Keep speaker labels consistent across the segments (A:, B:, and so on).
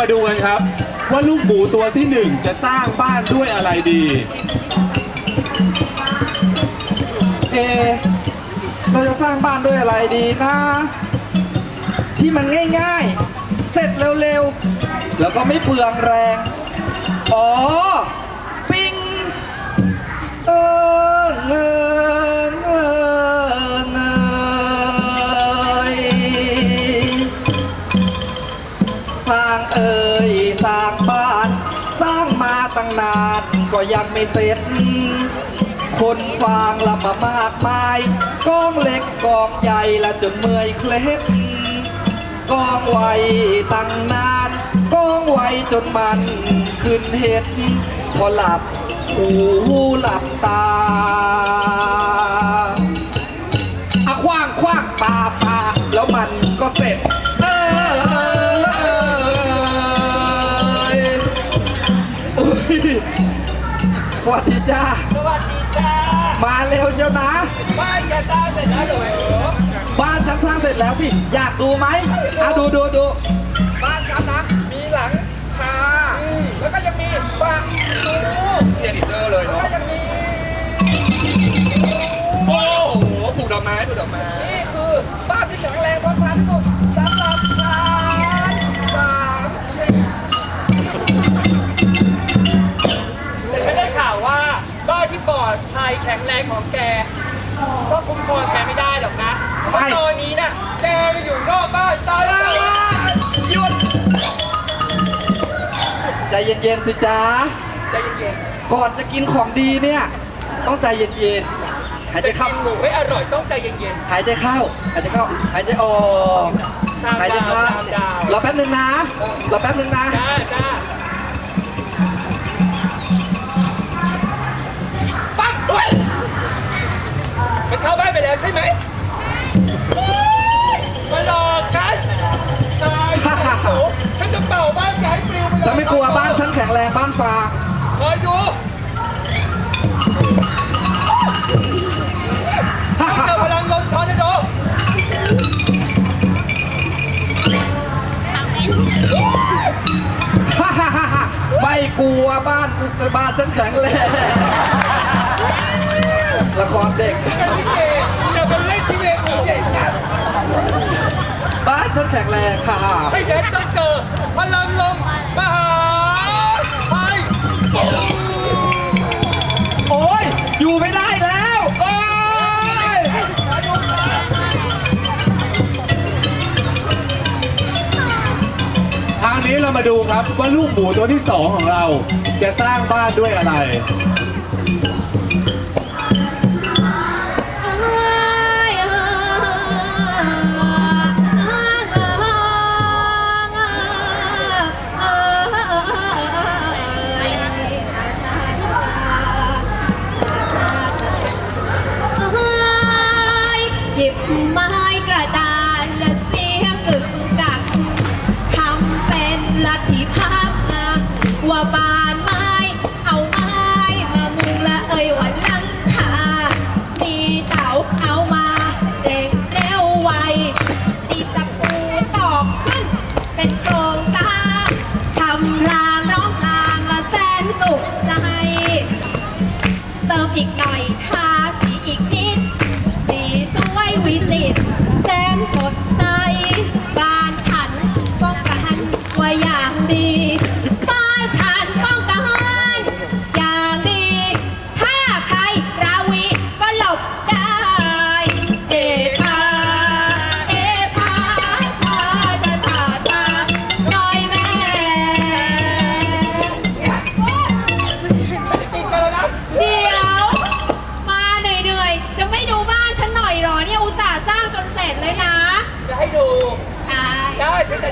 A: มาดูกันครับ ว่าลูกหมูตัวที่หนึ่งจะสร้างบ้านด้วยอะไรดี
B: เอ เราจะสร้างบ้านด้วยอะไรดีนะ ที่มันง่ายๆ เสร็จเร็วๆ แล้วก็ไม่เปลืองแรง อ๋อางเอ่ยสร้างบ้าน สร้างมาตั้งนานก็ยังไม่เสร็จ คนฟังละมามากมายกองเล็กกองใหญ่ละจนเมื่อยเคล็ดกองไวตั้งนานกองไวจนมันขึ้นเห็ดพอหลับหูหลับตาอะคว้างคว้างปาปาแล้วมันก็เสร็จ วัสดีจ้า
C: สวัสดีจ้า
B: มาเร็วเจ้านะ
C: บ้านแกสร้างเสร็จแล้วเหรอ
B: บ้านฉันสร้างเสร็จแล้วพี่ อยากดูไหมอะดูดูดูบ้านฉันนะมีหลังคาแล้วก็ยังมีบ้านตู
C: เชียร์ลีดเดอร์เลย
B: แล้ว
C: เนาะ
B: ก็ยังมี
C: โอ้โหปลูกดอกไม้ปลูกดอกไม้
B: นี่คือบ้านที่แข็งแรงเพราะฉันสุด
C: อดภัยแข็งแรงของแกก็คุ้มครองแกไม่ได้หรอกนะเพราะตอนนี้น่ะแกไปอยู่นอกบ้านตายแล้วหยุด
B: ใจเย็นๆสิจ๊ะ
C: ใจเย็น
B: ก่อนจะกินของดีเนี่ย ต้องใจเย็นๆหาย
C: ๆ
B: ใจ
C: จะ
B: เข้า
C: กินหมูให้อร่อยต้องใจเย็น
B: หายใจเข้าหายใจเข้าหายใจออก
C: ตาม
B: หายใจเข้า
C: ดาวตามดาว
B: รอแป๊บนึงนะรอแป๊บนึงนะ
C: ๆจ้าจ้ เข้าบ้านไปแล้วใช่ไหมมาหลอกฉันตายโอ้โหฉันจะเป่าบ้านแกให้ปลิวไปเลย
B: จะไม่กลัวบ้านฉันแข็งแรงบ้านฟาง
C: คอยดูเจอพลังลมทอร์นาโด
B: ไม่กลัวบ้านกูบ้านฉันแข็งแรง ละครเด็ก
C: กันลิเกอย่าไปเล่นที่เวทีใหญ่จัง
B: บ้านฉันแข็งแรงค่ะ
C: ให้เด็กต้องเจอพลังลมมหาภัย
B: โอ้ยอยู่ไม่ได้แล้วโอ้ย
A: ทางนี้เรามาดูครับว่าลูกหมูตัวที่สองของเรา จะสร้างบ้านด้วยอะไร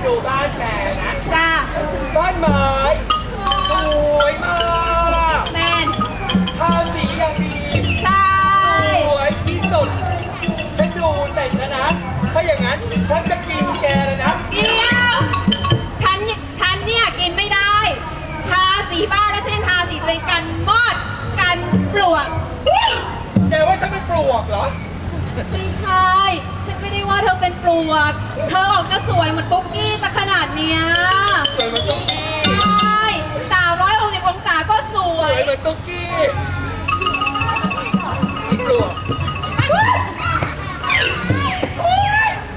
D: ด้ฉันจะดูบ้าน
C: แกนะ
D: จ้า
C: บ้านไม้สวยมาก
D: แมน
C: ทาสีอย่างดี
D: ใช่
C: สวยที่สุดฉันดูเสร็จแล้วนะถ้าอย่างนั้นฉันจะกินแกเลยนะ
D: เดี๋ยวฉันเนี่ยฉันเนี่ยกินไม่ได้ ทาสีบ้านและเส้นทาสีตัวเองกันมอดกันปลวก
C: แกว่าฉันเป็นปลวกเหรอ
D: ก
A: ไม่ใช่ฉันไม่ได้ว่าเธอเป็นปลวก เธอออกจะสวยเหมือนตุ๊กกี้แต่ขนาด เนี้ย
C: สวยเหมือนตุ๊กกี้
A: ใช่สามร้อยหกสิบองศาก็สว
C: สวยยเหมือนตุ๊กกี้อีกลัว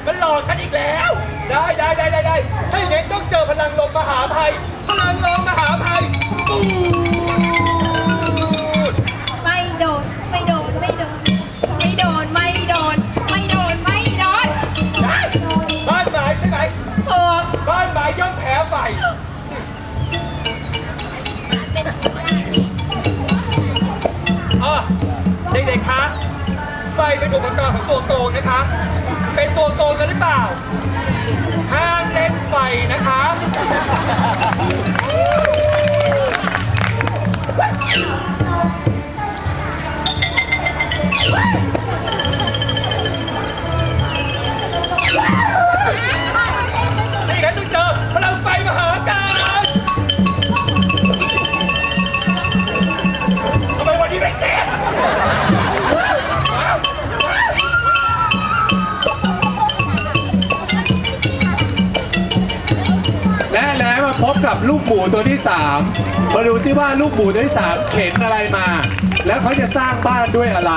C: มันหลอกฉันอีกแล้ว ได้ได้ได้ได้ได้ถ้าอย่างนั้นต้องเจอพลังลมมหาภัย พลังลมมหาภัยปู เด็กๆคะไฟเป็นอุปกรณ์ของตัวโกงนะคะ เป็นตัวโกงกันหรือเปล่าห้ามเล่นไฟนะคะ
E: และแล้วมาพบกับลูกหมูตัวที่สามมาดูที่ว่าลูกหมูตัวที่สามเข็นอะไรมา แล้วเขาจะสร้างบ้านด้วยอะไร